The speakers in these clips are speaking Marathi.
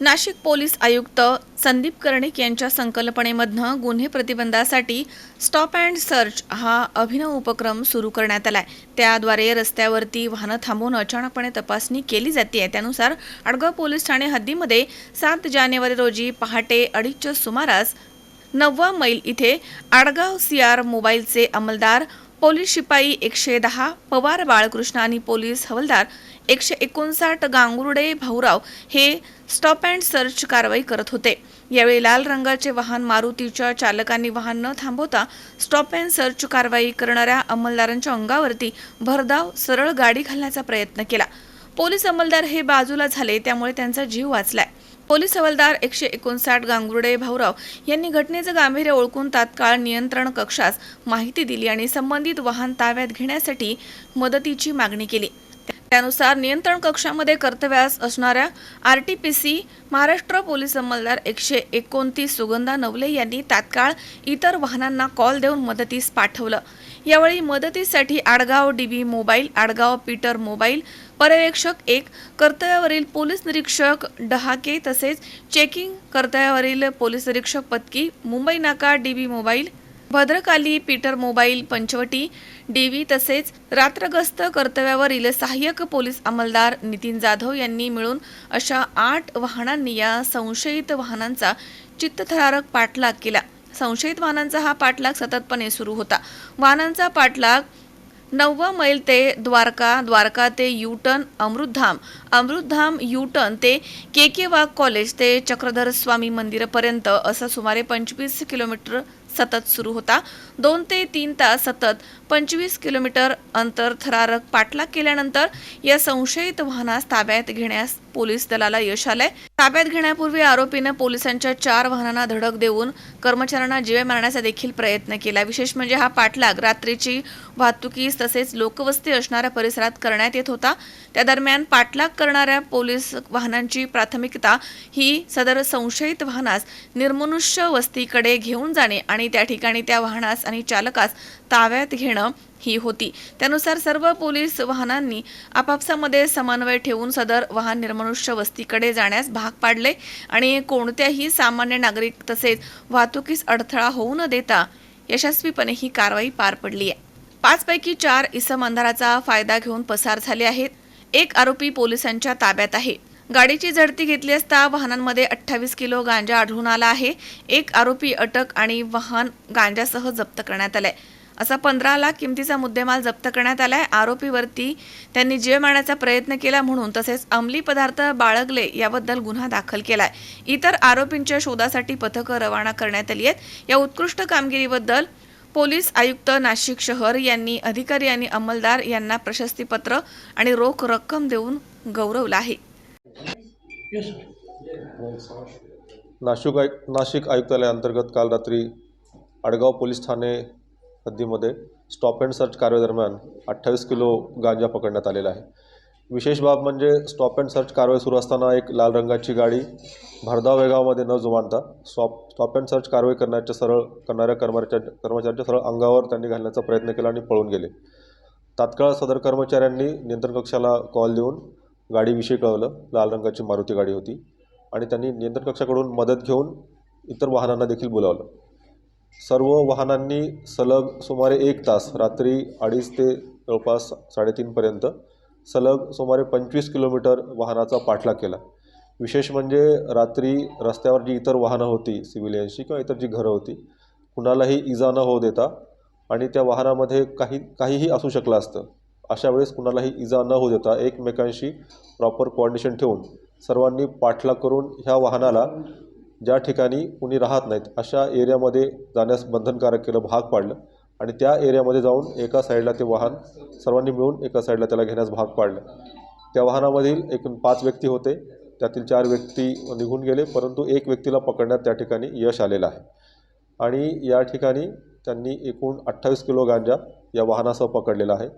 नाशिक पोलीस आयुक्त संदीप कर्णिक यांच्या संकल्पनेमधनं गुन्हे प्रतिबंधासाठी स्टॉप अँड सर्च हा अभिनव उपक्रम सुरू करण्यात आला आहे त्याद्वारे रस्त्यावरती वाहनं थांबवून अचानकपणे तपासणी केली जाते त्यानुसार आडगाव पोलीस ठाणे हद्दीमध्ये सात जानेवारी रोजी पहाटे अडीचच्या सुमारास नववा मैल इथे आडगाव सीआर मोबाईलचे अंमलदार पोलीस शिपाई एकशे दहा पवार बाळकृष्ण आणि पोलीस हवलदार एकशे एकोणसाठ गांगुर्डे भाऊराव हे स्टॉप अँड सर्च कारवाई करत होते. यावेळी लाल रंगाचे वाहन मारुतीच्या चालकांनी वाहन न थांबवता स्टॉप अँड सर्च कारवाई करणाऱ्या अंमलदारांच्या अंगावरती भरधाव सरळ गाडी घालण्याचा प्रयत्न केला. पोलीस अंमलदार हे बाजूला झाले त्यामुळे त्यांचा जीव वाचलाय. पोलीस हवालदार एकशे एकोणसाठ गांगुर्डे भाऊराव यांनी घटनेचं गांभीर्य ओळखून तात्काळ नियंत्रण कक्षास माहिती दिली आणि संबंधित वाहन ताब्यात घेण्यासाठी मदतीची मागणी केली. त्यानुसार नियंत्रण कक्षामध्ये कर्तव्यास असणाऱ्या R T P C Maharashtra police अंमलदार एकशे एकोणतीस सुगंधा नवले यांनी तात्काळ इतर वाहनांना कॉल देऊन मदतीस पाठवलं. यावेळी मदतीसाठी Adgaon DB mobile Adgaon peter mobile पर्यवेक्षक एक कर्तव्यावरील पोलीस निरीक्षक डहाके तसेच चेकिंग कर्तव्यावरील पोलीस निरीक्षक Patki Mumbai Naka DB mobile Bhadrakali peter mobile Panchavati DV तसेच रात्रगस्त कर्तव्यावरील सहाय्यक पोलीस अंमलदार नितीन जाधव यांनी मिळून अशा आठ वाहनांनी या संशयित वाहनांचा चित्तथरारक पाठलाग केला. संशयित वाहनांचा हा पाठलाग सततपणे सुरू होता. वाहनांचा पाठलाग नववा मैल ते द्वारका द्वारका ते युटर्न अमृतधाम अमृतधाम युटर्न ते के के वाघ कॉलेज ते चक्रधर स्वामी मंदिरापर्यंत असं सुमारे पंचवीस किलोमीटर सतत सुरू होता. दोन ते तीन तास सतत पंचवीस किलोमीटर अंतर थरारक पाठलाग केल्यानंतर या संशयित वाहनास ताब्यात घेण्यास पोलीस दलाला यश आलंय. ताब्यात घेण्यापूर्वी आरोपीनं पोलिसांच्या चार वाहनांना धडक देऊन कर्मचाऱ्यांना जीवे मारण्याचा देखील प्रयत्न केला. विशेष म्हणजे हा पाठलाग रात्रीची वाहतुकीस तसेच लोकवस्ती असणाऱ्या परिसरात करण्यात येत होता. त्या दरम्यान पाठलाग करणाऱ्या पोलीस वाहनांची प्राथमिकता ही सदर संशयित वाहनास निर्मनुष्य वस्तीकडे घेऊन जाणे आणि त्या ठिकाणी त्या वाहनास आणि चालकास ताब्यात घेणं ही होती. त्यानुसार सर्व पोलीस वाहनांनी आपापसामध्ये समन्वय ठेवून सदर वाहन निर्मनुष्य वस्तीकडे जाण्यास भाग पाडले आणि कोणत्याही सामान्य नागरिक तसेच वाहतुकीस अडथळा होऊ न देता यशस्वीपणे ही कारवाई पार पडली आहे. पाचपैकी चार इसम अंधाराचा फायदा घेऊन पसार झाले आहेत. एक आरोपी पोलिसांच्या ताब्यात आहे. गाडीची झडती घेतली असता वाहनांमध्ये अठ्ठावीस किलो गांजा आढळून आला आहे. एक आरोपी अटक आणि वाहन गांजासह जप्त करण्यात आलंय. असा पंधरा लाख किमतीचा मुद्देमाल जप्त करण्यात आलाय. आरोपीवरती त्यांनी जीव मारण्याचा प्रयत्न केला म्हणून तसेच अंमली पदार्थ बाळगले याबद्दल गुन्हा दाखल केलाय. इतर आरोपींच्या शोधासाठी पथकं रवाना करण्यात आली आहेत. या उत्कृष्ट कामगिरीबद्दल पोलीस आयुक्त नाशिक शहर यांनी अधिकारी आणि अंमलदार यांना प्रशस्तीपत्र आणि रोख रक्कम देऊन गौरवलं आहे. नाशिक आय नाशिक आयुक्तालयाअंतर्गत काल रात्री आडगाव पोलीस ठाणे हद्दीमध्ये स्टॉप अँड सर्च कारवाईदरम्यान अठ्ठावीस किलो गांजा पकडण्यात आलेला आहे. विशेष बाब म्हणजे स्टॉप अँड सर्च कारवाई सुरू असताना एक लाल रंगाची गाडी भरधाव वेगामध्ये न जुमानता स्टॉप स्टॉप अँड सर्च कारवाई करण्याच्या सरळ करणाऱ्या कर्मचाऱ्या कर्मचाऱ्यांच्या सरळ अंगावर त्यांनी घालण्याचा प्रयत्न केला आणि पळून गेले. तात्काळ सदर कर्मचाऱ्यांनी नियंत्रण कक्षाला कॉल देऊन गाडीविषयी कळवलं. लाल रंगाची मारुती गाडी होती. आणि त्यांनी नियंत्रण कक्षाकडून मदत घेऊन इतर वाहनांना देखील बोलावलं. सर्व वाहनांनी सलग सुमारे एक तास रात्री अडीच ते जवळपास साडेतीनपर्यंत सलग सुमारे पंचवीस किलोमीटर वाहनाचा पाठलाग केला. विशेष म्हणजे रात्री रस्त्यावर जी इतर वाहनं होती सिव्हिलियन्सची किंवा इतर जी घरं होती कुणालाही इजा न होऊ देता आणि त्या वाहनामध्ये काही काहीही असू शकलं असतं. अशा वेळेस कुणालाही इजा न होऊ देता एकमेकांशी प्रॉपर कोऑर्डिनेशन ठेवून सर्वांनी पाठलाग करून ह्या वाहनाला ज्या ठिकाणी कुणी राहत नाहीत अशा एरियामध्ये जाण्यास बंधनकारक केलं भाग पाडलं आणि त्या एरियामध्ये जाऊन एका साईडला ते वाहन सर्वांनी मिळून एका साईडला त्याला घेण्यास भाग पाडलं. त्या वाहनामधील एकूण पाच व्यक्ती होते त्यातील चार व्यक्ती निघून गेले परंतु एक व्यक्तीला पकडण्यात त्या ठिकाणी यश आलेलं आहे. आणि या ठिकाणी त्यांनी एकूण अठ्ठावीस किलो गांजा या वाहनासह पकडलेला आहे.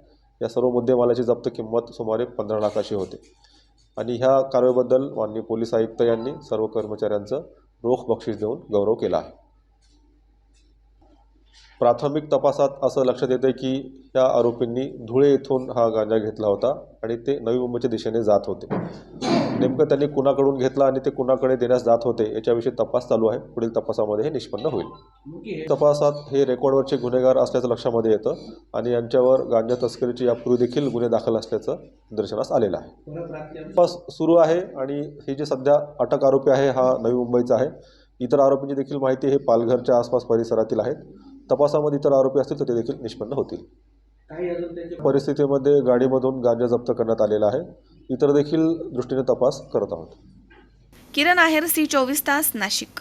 या सर्व मुद्देमालाची जप्त किंमत सुमारे पंधरा लाखाची होते. आणि ह्या कारवाईबद्दल माननीय पोलीस आयुक्त यांनी सर्व कर्मचाऱ्यांचं रोख बक्षीस देऊन गौरव केला आहे. प्राथमिक तपासात असं लक्षात येतं की या आरोपींनी धुळे येथून हा गांजा घेतला होता आणि ते नवी मुंबईच्या दिशेने जात होते. नेमकं त्यांनी कुणाकडून घेतला आणि ते कुणाकडे देण्यास जात होते याच्याविषयी तपास चालू आहे. पुढील तपासामध्ये हे निष्पन्न होईल. तपासात हे रेकॉर्डवरचे गुन्हेगार असल्याचं लक्षामध्ये येतं आणि यांच्यावर गांजा तस्करीचे यापूर्वी देखील गुन्हे दाखल असल्याचं निदर्शनास आलेलं आहे. तपास सुरू आहे आणि हे जे सध्या अटक आरोपी आहे हा नवी मुंबईचा आहे. इतर आरोपींची देखील माहिती हे पालघरच्या आसपास परिसरातील आहेत. तपासामध्ये इतर आरोपी असतील तर ते देखील निष्पन्न होतील. परिस्थितीमध्ये गाडीमधून गांजा जप्त करण्यात आलेला आहे. इतर देखील दृष्टीने तपास करत आहोत. किरण आहेर सी चोवीस तास नाशिक.